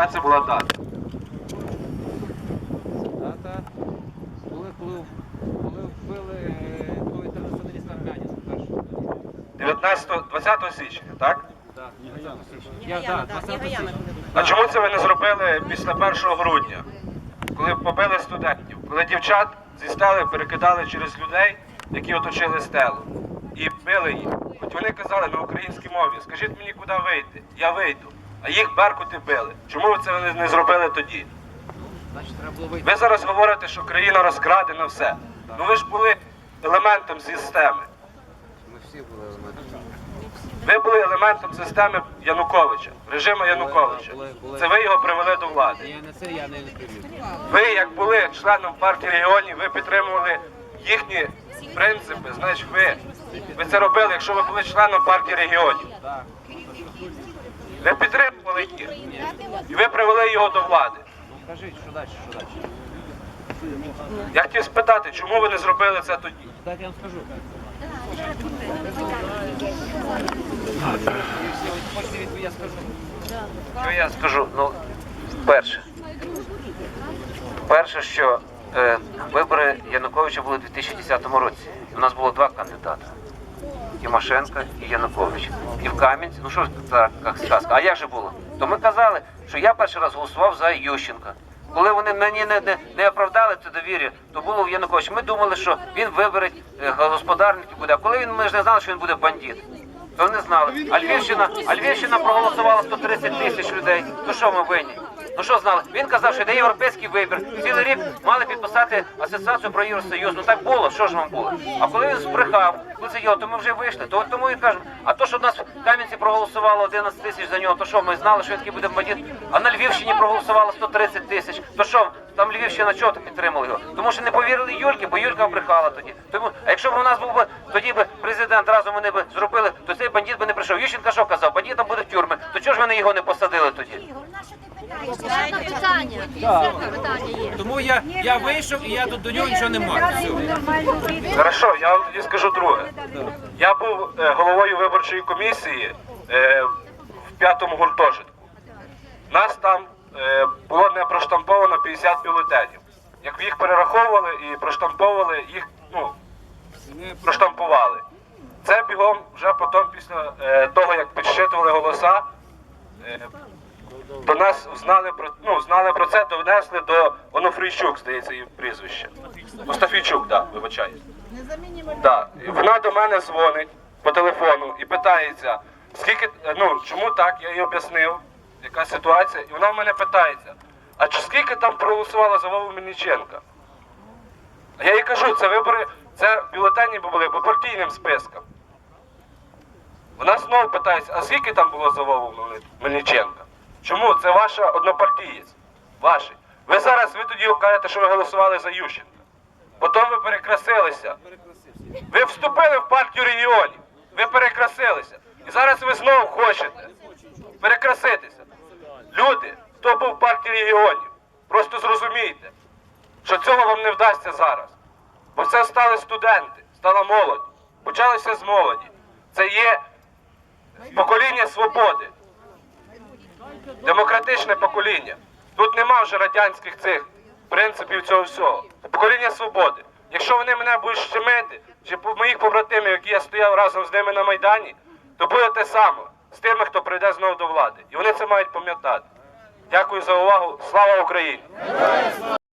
Яка це була дата? Дата, коли, коли, коли вбили е, того інтернаціоналіста першого. 19, 20 січня, так? Так, Я, да, да, 20 Ніга А чому це ви не зробили після 1 грудня, коли побили студентів, коли дівчат зі стели перекидали через людей, які оточили стелу, і били їх? Хоч вони казали на українській мові, скажіть мені, куди вийти, я вийду. А їх беркути били. Чому ви це не- зробили тоді? Ви зараз говорите, що країна розкрадена все. Ну ви ж були елементом системи. Ви були елементом системи Януковича, режиму Януковича. Це ви його привели до влади. Ви, як були членом партії регіонів, ви підтримували їхні принципи. Значить, ви, ви це робили, якщо ви були членом партії регіонів. Ви підтримували їх. І ви привели його до влади. Кажіть, що далі, що далі? Я хотів спитати, чому ви не зробили це тоді? Дайте я вам скажу. Я скажу. Що я скажу? Ну, перше. Перше, що е, вибори Януковича були у 2010 році. У нас було два кандидати. Тимошенко і Янукович. І в Кам'янці, ну що ж це як сказка? А як же було? То ми казали, що я перший раз голосував за Ющенка. Коли вони мені не, не, не оправдали це довір'я, то було в Янукович. Ми думали, що він вибере е, господарників буде. А коли він ми ж не знали, що він буде бандит. То не знали. А Львівщина, а Львівщина проголосувала 130 тисяч людей. То що ми винні? Ну що знали? Він казав, що йде європейський вибір. Цілий рік мали підписати асоціацію про Євросоюз. Ну так було, що ж вам було? А коли він збрехав, коли це його, то ми вже вийшли. То тому і кажемо, а то, що в нас в Кам'янці проголосувало 11 тисяч за нього, то що ми знали, що він такий буде бандит? А на Львівщині проголосувало 130 тисяч. То що там Львівщина чого то підтримала його? Тому що не повірили Юльки, бо Юлька брехала тоді. Тому, а якщо б у нас був би тоді би президент разом вони б зробили, то цей бандит би не прийшов. Ющенка що казав? Бандитам буде в тюрми. То чого ж вони його не посадили тоді? Питання. Питання є. Тому я, я вийшов і я тут до нього нічого не маю. Хорошо, я вам тоді скажу друге. Я був е, головою виборчої комісії е, в п'ятому гуртожитку. Нас там е, було не проштамповано 50 бюлетенів. Як їх перераховували і проштамповували, їх ну, проштампували. Це бігом вже потім, після е, того, як підсчитували голоса, е, до нас знали про ну, знали про це, довнесли до Онуфрійчук, здається, її прізвище. Мустафійчук, так, да, вибачаюсь. Так, і вона до мене дзвонить по телефону і питається, скільки, ну чому так, я їй об'яснив, яка ситуація, і вона в мене питається, а чи скільки там проголосувало за Вову Мельниченка? А я їй кажу, це вибори, це бюлетені були по партійним спискам. Вона знову питається, а скільки там було за Вову Мельниченка? Чому? Це ваша однопартієць. Ваші. Ви зараз, ви тоді кажете, що ви голосували за Ющенка. Потім ви перекрасилися. Ви вступили в партію регіонів. Ви перекрасилися. І зараз ви знову хочете перекраситися. Люди, хто був в партії регіонів, просто зрозумійте, що цього вам не вдасться зараз. Бо це стали студенти, стала молодь. Почалося з молоді. Це є покоління свободи. Демократичне покоління. Тут нема вже радянських цих принципів цього всього. Покоління свободи. Якщо вони мене будуть щемити, чи моїх побратимів, які я стояв разом з ними на Майдані, то буде те саме з тими, хто прийде знову до влади. І вони це мають пам'ятати. Дякую за увагу. Слава Україні!